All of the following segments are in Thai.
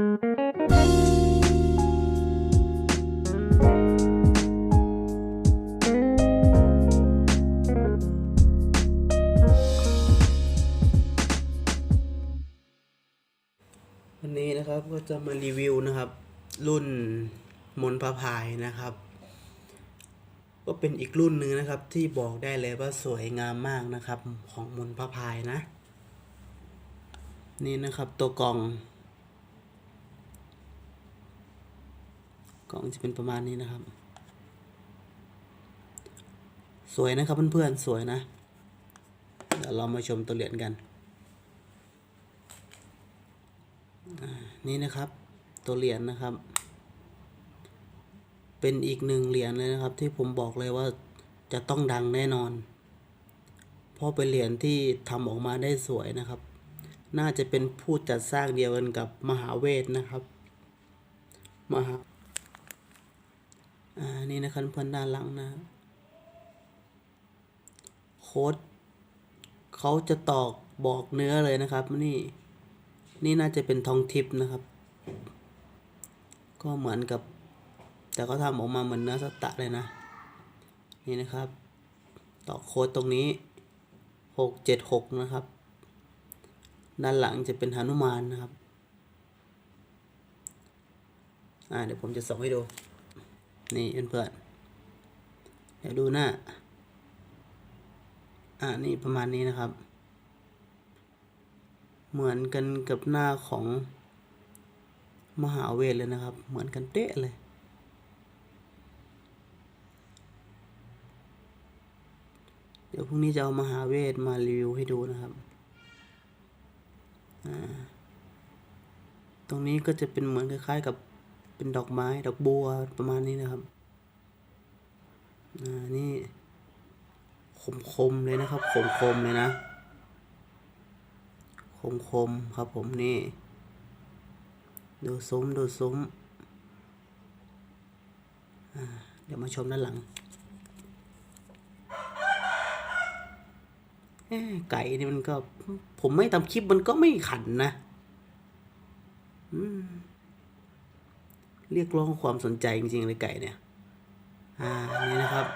วันนี้นะครับก็จะมารีวิวนะครับ รุ่นมนพระพายนะครับ ก็เป็นอีกรุ่นหนึ่งนะครับ ที่บอกได้เลยว่าสวยงามมากนะครับ ของมนพระพายนะ นี่นะครับตัวกล่อง กล่องจะเป็นประมาณนี้นะครับ สวยนะครับเพื่อนๆสวยนะ เดี๋ยวเรามาชมตัวเหรียญกันนี่นะครับ ตัวเหรียญนะครับ เป็นอีกหนึ่งเหรียญเลยนะครับ ที่ผมบอกเลยว่าจะต้องดังแน่นอน เพราะเป็นเหรียญที่ทำออกมาได้สวยนะครับ น่าจะเป็นผู้จัดสร้างเดียวกันกับมหาเวทนะครับ มหา อ่านี่นะครับเพื่อนด้านหลังนะโค้ดเขาจะตอกบอกเนื้อเลยนะครับ นี่ นี่น่าจะเป็นทองทิพย์นะครับ ก็เหมือนกับ แต่ก็ทำออกมาเหมือนเนื้อสตะเลยนะ นี่นะครับต่อโค้ดตรงนี้หกเจ็ดหกนะครับ ด้านหลังจะเป็นหนุมานนะครับ อ่าเดี๋ยวผมจะส่งให้ดู นี่เพื่อนๆเดี๋ยวดูหน้า อ่านี่ประมาณนี้นะครับ เหมือนกันกับหน้าของมหาเวทเลยนะครับ เหมือนกันเป๊ะเลย เดี๋ยวพรุ่งนี้จะเอามหาเวทมารีวิวให้ดูนะครับอ่าตรงนี้ก็จะเป็นเหมือนคล้ายๆกับ เป็นดอกไม้ดอกบัวประมาณนี้นะครับอ่านี่คมๆเลยนะครับคมๆเลยนะคมคมครับผมนี่ ดูซุ้มดูซุ้มเดี๋ยวมาชมด้านหลังไก่นี่มันก็ ผมไม่ทำคลิปมันก็ไม่ขันนะอืม เรียกร้องความสนใจจริงๆเลยไก่เนี่ย อ่า นี่นะครับ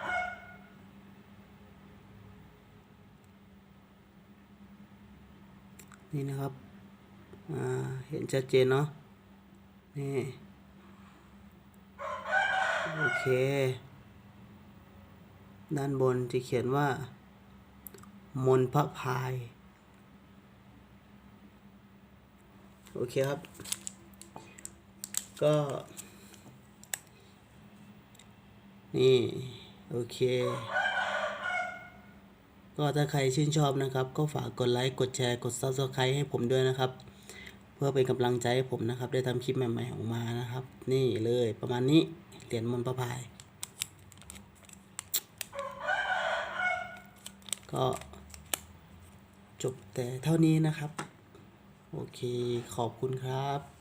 นี่นะครับ อ่า เห็นชัดเจนเนาะ นี่ โอเค ด้านบนจะเขียนว่า มนพระพาย โอเคครับ ก็ นี่ โอเค ก็ถ้าใครชื่นชอบนะครับ ก็ฝากกดไลค์ กดแชร์ กด Subscribe ให้ผมด้วยนะครับ เพื่อเป็นกำลังใจให้ผมนะครับ ได้ทำคลิปใหม่ๆออกมานะครับ นี่เลยประมาณนี้ เหรียญมนประพาย ก็จบแต่เท่านี้นะครับ โอเค ขอบคุณครับ